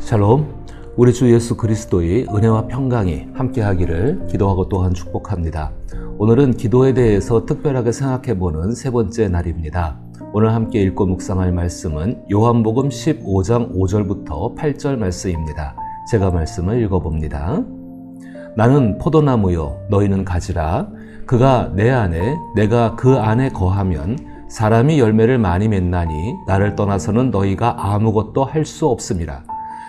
샬롬. 우리 주 예수 그리스도의 은혜와 평강이 함께하기를 기도하고 또한 축복합니다. 오늘은 기도에 대해서 특별하게 생각해 보는 세 번째 날입니다. 오늘 함께 읽고 묵상할 말씀은 요한복음 15장 5절부터 8절 말씀입니다. 제가 말씀을 읽어봅니다. 나는 포도나무요 너희는 가지라 그가 내 안에 내가 그 안에 거하면 사람이 열매를 많이 맺나니 나를 떠나서는 너희가 아무것도 할 수 없음이라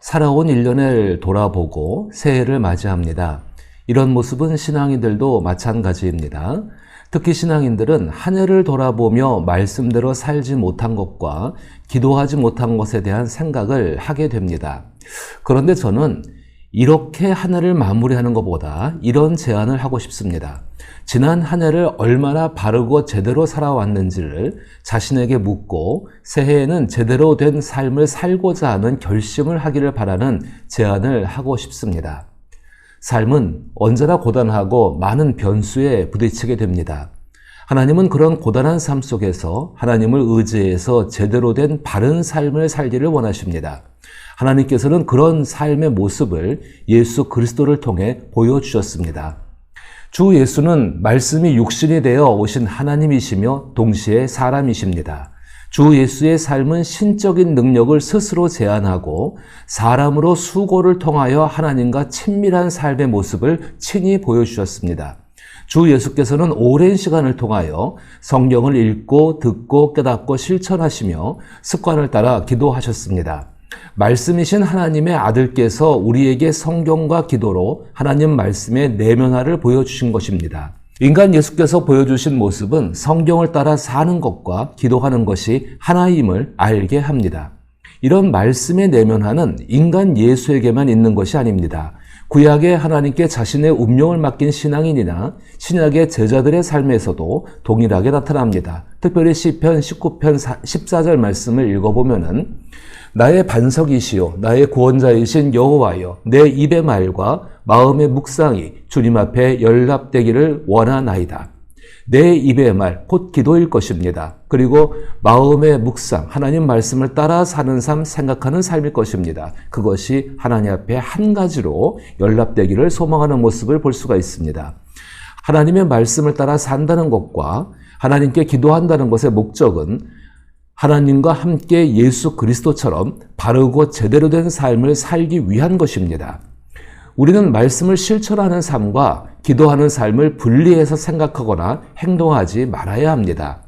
살아온 1년을 돌아보고 새해를 맞이합니다. 이런 모습은 신앙인들도 마찬가지입니다. 특히 신앙인들은 한 해를 돌아보며 말씀대로 살지 못한 것과 기도하지 못한 것에 대한 생각을 하게 됩니다. 그런데 저는 이렇게 한 해를 마무리하는 것보다 이런 제안을 하고 싶습니다. 지난 한 해를 얼마나 바르고 제대로 살아왔는지를 자신에게 묻고 새해에는 제대로 된 삶을 살고자 하는 결심을 하기를 바라는 제안을 하고 싶습니다. 삶은 언제나 고단하고 많은 변수에 부딪히게 됩니다. 하나님은 그런 고단한 삶 속에서 하나님을 의지해서 제대로 된 바른 삶을 살기를 원하십니다. 하나님께서는 그런 삶의 모습을 예수 그리스도를 통해 보여주셨습니다. 주 예수는 말씀이 육신이 되어 오신 하나님이시며 동시에 사람이십니다. 주 예수의 삶은 신적인 능력을 스스로 제한하고 사람으로 수고를 통하여 하나님과 친밀한 삶의 모습을 친히 보여주셨습니다. 주 예수께서는 오랜 시간을 통하여 성경을 읽고 듣고 깨닫고 실천하시며 습관을 따라 기도하셨습니다. 말씀이신 하나님의 아들께서 우리에게 성경과 기도로 하나님 말씀의 내면화를 보여주신 것입니다. 인간 예수께서 보여주신 모습은 성경을 따라 사는 것과 기도하는 것이 하나임을 알게 합니다. 이런 말씀의 내면화는 인간 예수에게만 있는 것이 아닙니다. 구약의 하나님께 자신의 운명을 맡긴 신앙인이나 신약의 제자들의 삶에서도 동일하게 나타납니다. 특별히 시편 19편 14절 말씀을 읽어보면은 나의 반석이시요 나의 구원자이신 여호와여 내 입의 말과 마음의 묵상이 주님 앞에 연락되기를 원하나이다. 내 입의 말, 곧 기도일 것입니다. 그리고 마음의 묵상, 하나님 말씀을 따라 사는 삶, 생각하는 삶일 것입니다. 그것이 하나님 앞에 한 가지로 연락되기를 소망하는 모습을 볼 수가 있습니다. 하나님의 말씀을 따라 산다는 것과 하나님께 기도한다는 것의 목적은 하나님과 함께 예수 그리스도처럼 바르고 제대로 된 삶을 살기 위한 것입니다. 우리는 말씀을 실천하는 삶과 기도하는 삶을 분리해서 생각하거나 행동하지 말아야 합니다.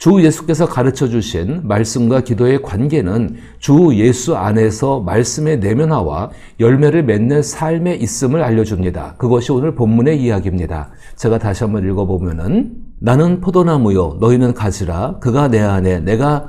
주 예수께서 가르쳐 주신 말씀과 기도의 관계는 주 예수 안에서 말씀의 내면화와 열매를 맺는 삶에 있음을 알려줍니다. 그것이 오늘 본문의 이야기입니다. 제가 다시 한번 읽어보면은 나는 포도나무요 너희는 가지라 그가 내 안에 내가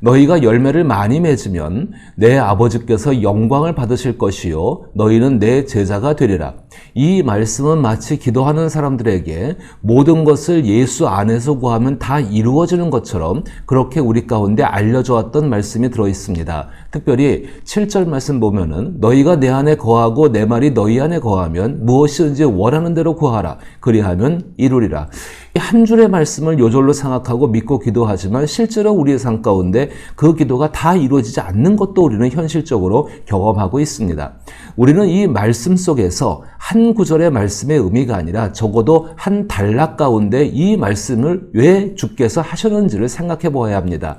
너희가 열매를 많이 맺으면 내 아버지께서 영광을 받으실 것이요 너희는 내 제자가 되리라. 이 말씀은 마치 기도하는 사람들에게 모든 것을 예수 안에서 구하면 다 이루어지는 것처럼 그렇게 우리 가운데 알려져 왔던 말씀이 들어 있습니다. 특별히 7절 말씀 보면은 너희가 내 안에 거하고 내 말이 너희 안에 거하면 무엇이든지 원하는 대로 구하라. 그리하면 이루리라. 한 줄의 말씀을 요절로 생각하고 믿고 기도하지만 실제로 우리의 삶 가운데 그 기도가 다 이루어지지 않는 것도 우리는 현실적으로 경험하고 있습니다. 우리는 이 말씀 속에서 한 구절의 말씀의 의미가 아니라 적어도 한 단락 가운데 이 말씀을 왜 주께서 하셨는지를 생각해 보아야 합니다.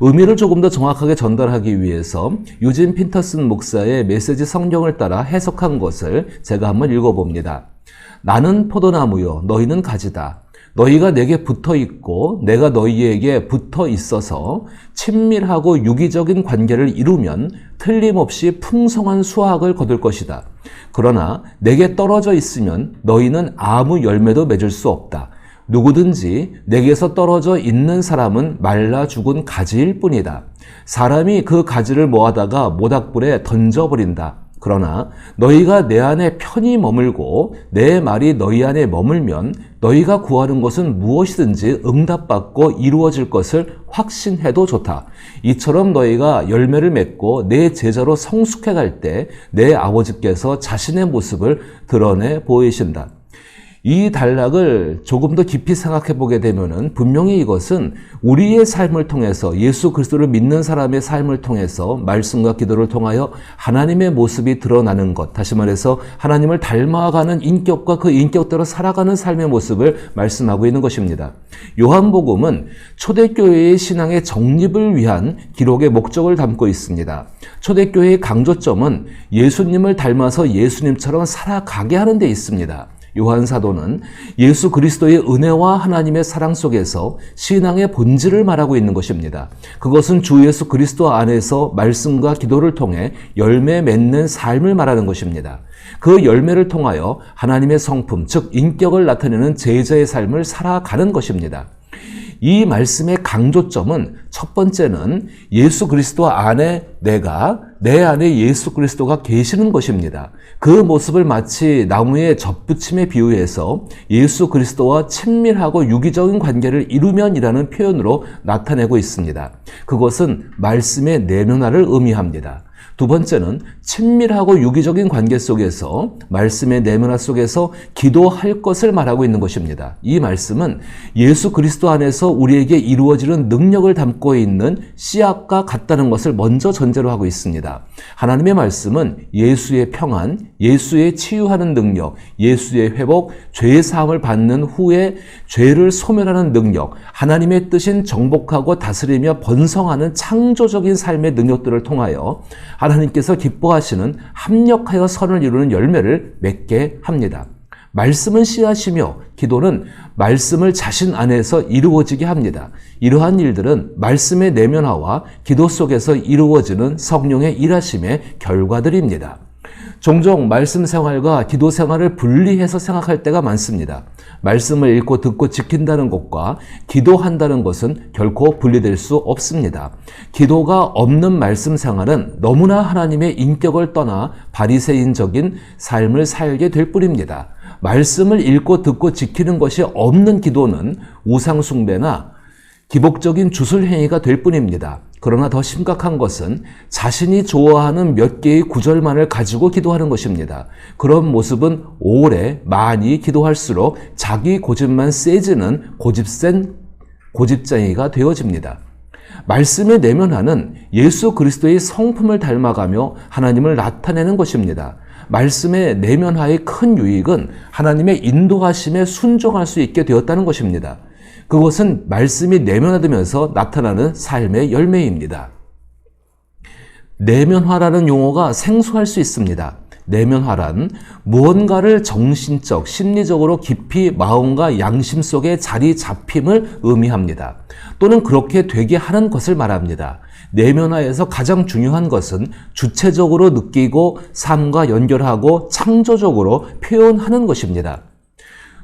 의미를 조금 더 정확하게 전달하기 위해서 유진 핀터슨 목사의 메시지 성경을 따라 해석한 것을 제가 한번 읽어봅니다. 나는 포도나무요, 너희는 가지다. 너희가 내게 붙어 있고 내가 너희에게 붙어 있어서 친밀하고 유기적인 관계를 이루면 틀림없이 풍성한 수확을 거둘 것이다. 그러나 내게 떨어져 있으면 너희는 아무 열매도 맺을 수 없다. 누구든지 내게서 떨어져 있는 사람은 말라 죽은 가지일 뿐이다. 사람이 그 가지를 모아다가 모닥불에 던져버린다. 그러나 너희가 내 안에 편히 머물고 내 말이 너희 안에 머물면 너희가 구하는 것은 무엇이든지 응답받고 이루어질 것을 확신해도 좋다. 이처럼 너희가 열매를 맺고 내 제자로 성숙해 갈 때 내 아버지께서 자신의 모습을 드러내 보이신다. 이 단락을 조금 더 깊이 생각해 보게 되면은 분명히 이것은 우리의 삶을 통해서 예수 그리스도를 믿는 사람의 삶을 통해서 말씀과 기도를 통하여 하나님의 모습이 드러나는 것, 다시 말해서 하나님을 닮아가는 인격과 그 인격대로 살아가는 삶의 모습을 말씀하고 있는 것입니다. 요한복음은 초대교회의 신앙의 정립을 위한 기록의 목적을 담고 있습니다. 초대교회의 강조점은 예수님을 닮아서 예수님처럼 살아가게 하는 데 있습니다. 요한 사도는 예수 그리스도의 은혜와 하나님의 사랑 속에서 신앙의 본질을 말하고 있는 것입니다. 그것은 주 예수 그리스도 안에서 말씀과 기도를 통해 열매 맺는 삶을 말하는 것입니다. 그 열매를 통하여 하나님의 성품, 즉 인격을 나타내는 제자의 삶을 살아가는 것입니다. 이 말씀의 강조점은 첫 번째는 예수 그리스도 안에 내가 내 안에 예수 그리스도가 계시는 것입니다. 그 모습을 마치 나무에 젖붙임에 비유해서 예수 그리스도와 친밀하고 유기적인 관계를 이루면이라는 표현으로 나타내고 있습니다. 그것은 말씀의 내면화를 의미합니다. 두 번째는 친밀하고 유기적인 관계 속에서 말씀의 내면화 속에서 기도할 것을 말하고 있는 것입니다. 이 말씀은 예수 그리스도 안에서 우리에게 이루어지는 능력을 담고 있는 씨앗과 같다는 것을 먼저 전제로 하고 있습니다. 하나님의 말씀은 예수의 평안, 예수의 치유하는 능력, 예수의 회복, 죄의 사함을 받는 후에 죄를 소멸하는 능력, 하나님의 뜻인 정복하고 다스리며 번성하는 창조적인 삶의 능력들을 통하여 하나님께서 기뻐하시는 합력하여 선을 이루는 열매를 맺게 합니다. 말씀은 씨앗이며 기도는 말씀을 자신 안에서 이루어지게 합니다. 이러한 일들은 말씀의 내면화와 기도 속에서 이루어지는 성령의 일하심의 결과들입니다. 종종 말씀 생활과 기도 생활을 분리해서 생각할 때가 많습니다. 말씀을 읽고 듣고 지킨다는 것과 기도한다는 것은 결코 분리될 수 없습니다. 기도가 없는 말씀 생활은 너무나 하나님의 인격을 떠나 바리새인적인 삶을 살게 될 뿐입니다. 말씀을 읽고 듣고 지키는 것이 없는 기도는 우상숭배나 기복적인 주술 행위가 될 뿐입니다. 그러나 더 심각한 것은 자신이 좋아하는 몇 개의 구절만을 가지고 기도하는 것입니다. 그런 모습은 오래 많이 기도할수록 자기 고집만 세지는 고집센 고집쟁이가 되어집니다. 말씀의 내면화는 예수 그리스도의 성품을 닮아가며 하나님을 나타내는 것입니다. 말씀의 내면화의 큰 유익은 하나님의 인도하심에 순종할 수 있게 되었다는 것입니다. 그것은 말씀이 내면화되면서 나타나는 삶의 열매입니다. 내면화라는 용어가 생소할 수 있습니다. 내면화란 무언가를 정신적, 심리적으로 깊이 마음과 양심 속에 자리 잡힘을 의미합니다. 또는 그렇게 되게 하는 것을 말합니다. 내면화에서 가장 중요한 것은 주체적으로 느끼고 삶과 연결하고 창조적으로 표현하는 것입니다.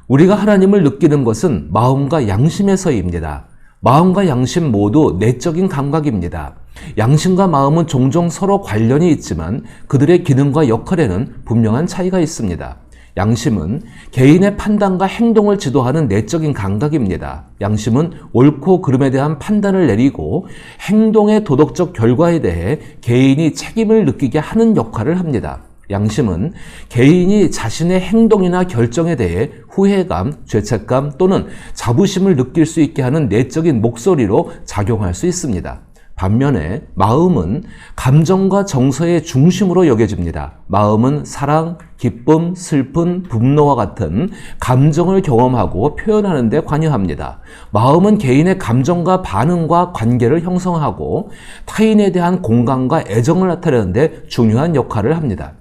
우리가 하나님을 느끼는 것은 마음과 양심에서입니다. 마음과 양심 모두 내적인 감각입니다. 양심과 마음은 종종 서로 관련이 있지만 그들의 기능과 역할에는 분명한 차이가 있습니다. 양심은 개인의 판단과 행동을 지도하는 내적인 감각입니다. 양심은 옳고 그름에 대한 판단을 내리고 행동의 도덕적 결과에 대해 개인이 책임을 느끼게 하는 역할을 합니다. 양심은 개인이 자신의 행동이나 결정에 대해 후회감, 죄책감 또는 자부심을 느낄 수 있게 하는 내적인 목소리로 작용할 수 있습니다. 반면에 마음은 감정과 정서의 중심으로 여겨집니다. 마음은 사랑, 기쁨, 슬픔, 분노와 같은 감정을 경험하고 표현하는 데 관여합니다. 마음은 개인의 감정과 반응과 관계를 형성하고 타인에 대한 공감과 애정을 나타내는 데 중요한 역할을 합니다.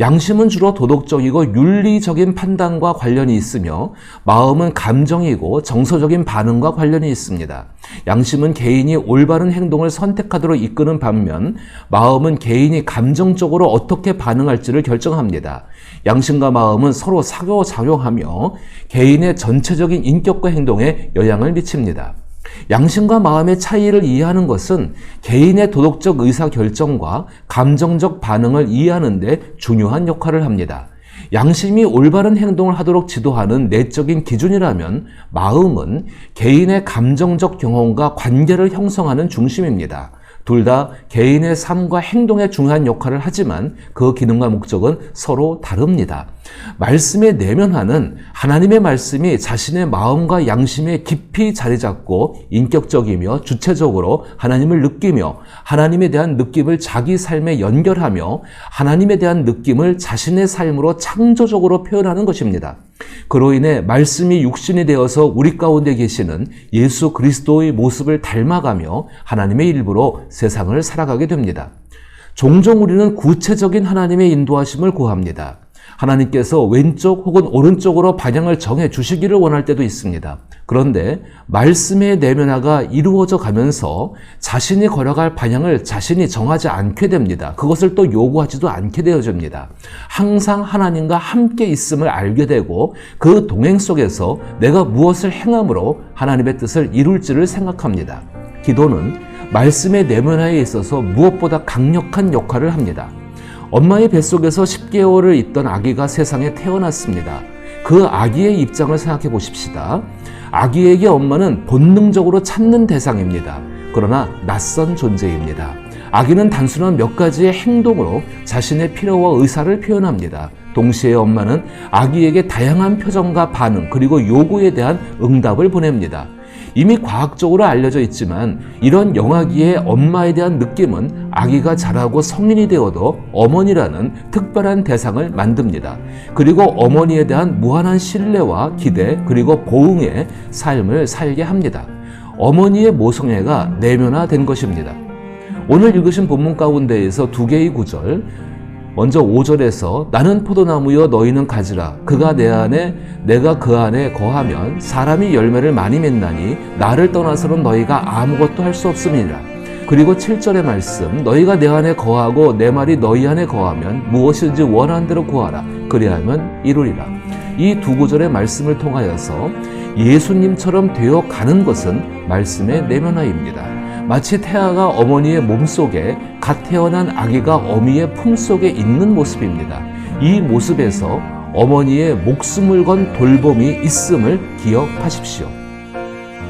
양심은 주로 도덕적이고 윤리적인 판단과 관련이 있으며 마음은 감정이고 정서적인 반응과 관련이 있습니다. 양심은 개인이 올바른 행동을 선택하도록 이끄는 반면 마음은 개인이 감정적으로 어떻게 반응할지를 결정합니다. 양심과 마음은 서로 사교작용하며 개인의 전체적인 인격과 행동에 영향을 미칩니다. 양심과 마음의 차이를 이해하는 것은 개인의 도덕적 의사 결정과 감정적 반응을 이해하는 데 중요한 역할을 합니다. 양심이 올바른 행동을 하도록 지도하는 내적인 기준이라면 마음은 개인의 감정적 경험과 관계를 형성하는 중심입니다. 둘 다 개인의 삶과 행동에 중요한 역할을 하지만 그 기능과 목적은 서로 다릅니다. 말씀의 내면화는 하나님의 말씀이 자신의 마음과 양심에 깊이 자리 잡고 인격적이며 주체적으로 하나님을 느끼며 하나님에 대한 느낌을 자기 삶에 연결하며 하나님에 대한 느낌을 자신의 삶으로 창조적으로 표현하는 것입니다. 그로 인해 말씀이 육신이 되어서 우리 가운데 계시는 예수 그리스도의 모습을 닮아가며 하나님의 일부로 세상을 살아가게 됩니다. 종종 우리는 구체적인 하나님의 인도하심을 구합니다. 하나님께서 왼쪽 혹은 오른쪽으로 방향을 정해 주시기를 원할 때도 있습니다. 그런데 말씀의 내면화가 이루어져 가면서 자신이 걸어갈 방향을 자신이 정하지 않게 됩니다. 그것을 또 요구하지도 않게 되어집니다. 항상 하나님과 함께 있음을 알게 되고 그 동행 속에서 내가 무엇을 행함으로 하나님의 뜻을 이룰지를 생각합니다. 기도는 말씀의 내면화에 있어서 무엇보다 강력한 역할을 합니다. 엄마의 뱃속에서 10개월을 있던 아기가 세상에 태어났습니다. 그 아기의 입장을 생각해 보십시다. 아기에게 엄마는 본능적으로 찾는 대상입니다. 그러나 낯선 존재입니다. 아기는 단순한 몇 가지의 행동으로 자신의 필요와 의사를 표현합니다. 동시에 엄마는 아기에게 다양한 표정과 반응, 그리고 요구에 대한 응답을 보냅니다. 이미 과학적으로 알려져 있지만 이런 영아기의 엄마에 대한 느낌은 아기가 자라고 성인이 되어도 어머니라는 특별한 대상을 만듭니다. 그리고 어머니에 대한 무한한 신뢰와 기대 그리고 보응의 삶을 살게 합니다. 어머니의 모성애가 내면화된 것입니다. 오늘 읽으신 본문 가운데에서 두 개의 구절 먼저 5절에서 나는 포도나무여 너희는 가지라. 그가 내 안에 내가 그 안에 거하면 사람이 열매를 많이 맺나니 나를 떠나서는 너희가 아무것도 할 수 없음이니라. 그리고 7절의 말씀 너희가 내 안에 거하고 내 말이 너희 안에 거하면 무엇이든지 원하는 대로 구하라. 그리하면 이루리라. 이 두 구절의 말씀을 통하여서 예수님처럼 되어 가는 것은 말씀의 내면화입니다. 마치 태아가 어머니의 몸속에 갓 태어난 아기가 어미의 품속에 있는 모습입니다. 이 모습에서 어머니의 목숨을 건 돌봄이 있음을 기억하십시오.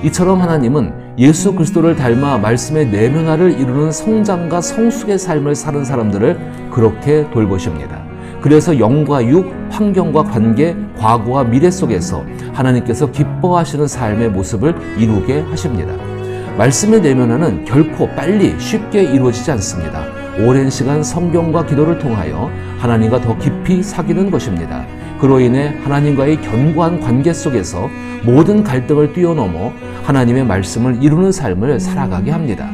이처럼 하나님은 예수 그리스도를 닮아 말씀의 내면화를 이루는 성장과 성숙의 삶을 사는 사람들을 그렇게 돌보십니다. 그래서 영과 육, 환경과 관계, 과거와 미래 속에서 하나님께서 기뻐하시는 삶의 모습을 이루게 하십니다. 말씀의 내면화는 결코 빨리 쉽게 이루어지지 않습니다. 오랜 시간 성경과 기도를 통하여 하나님과 더 깊이 사귀는 것입니다. 그로 인해 하나님과의 견고한 관계 속에서 모든 갈등을 뛰어넘어 하나님의 말씀을 이루는 삶을 살아가게 합니다.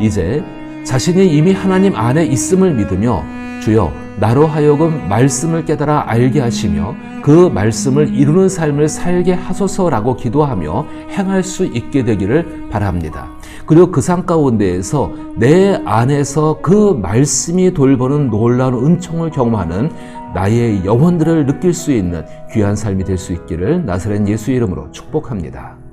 이제 자신이 이미 하나님 안에 있음을 믿으며 주여 나로 하여금 말씀을 깨달아 알게 하시며 그 말씀을 이루는 삶을 살게 하소서라고 기도하며 행할 수 있게 되기를 바랍니다. 그리고 그삶 가운데에서 내 안에서 그 말씀이 돌보는 놀라운 은총을 경험하는 나의 영혼들을 느낄 수 있는 귀한 삶이 될 수 있기를 나사렛 예수 이름으로 축복합니다.